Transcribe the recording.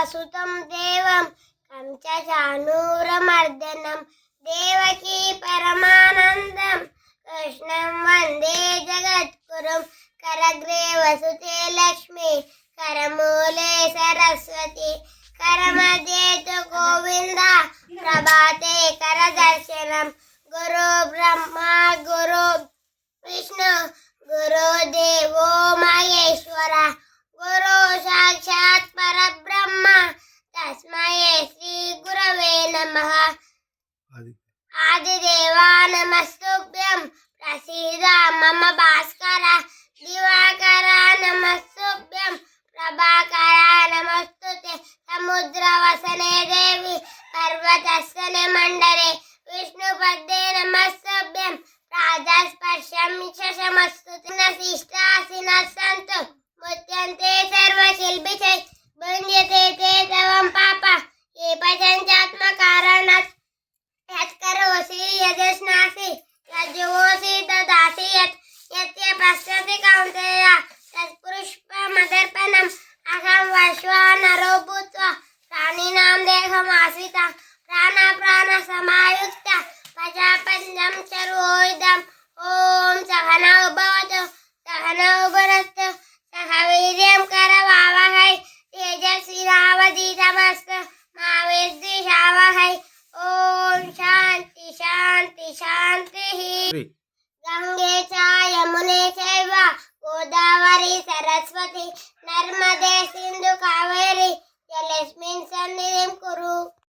వసుతం దేవం కంచచానూరమర్దనం దేవకీ పరమానందం కృష్ణం వందే జగద్గురుం కరగ్రే వసుతే లక్ష్మి కరమూలే సరస్వతి కరమధ్యేతు గోవింద ప్రభాతే కరదర్శనం గురు బ్రహ్మ గురు విష్ణు గురు దేవో మహేశ్వర అది. ఆదిదేవా నమస్తుభ్యం. ప్రసీద మమ భాస్కర దివాకర నమస్తుభ్యం. ప్రభాకర నమస్తుతే. సముద్రవసనే దేవి పర్వతస్థనే మండరే విష్ణుపద్దే నమస్తుభ్యం. రాజస్పర్శం శమస్తు శిష్టాసిన సంతు ముత్యంతే సర్వశిల్పి చై పశ్యతి కౌంతేయ తత్పుష్పమదర్పణం అహం వర్ష్వానరో భూత్వా ప్రాణినాం దేహమాశ్రిత ప్రాణ ప్రాణ సమాయుక్త ప్రజాపంచం చరోయిదం ఓం సహనౌ భవతు సహనౌ భునస్తు సహ వీర్యం కరవావహై తేజస్వినావధీతమస్తు మా విద్విషావహై ఓం శాంతి శాంతి శాంతి శ్రీ గంగే చ యమునే చైవ గోదావరి సరస్వతి నర్మదే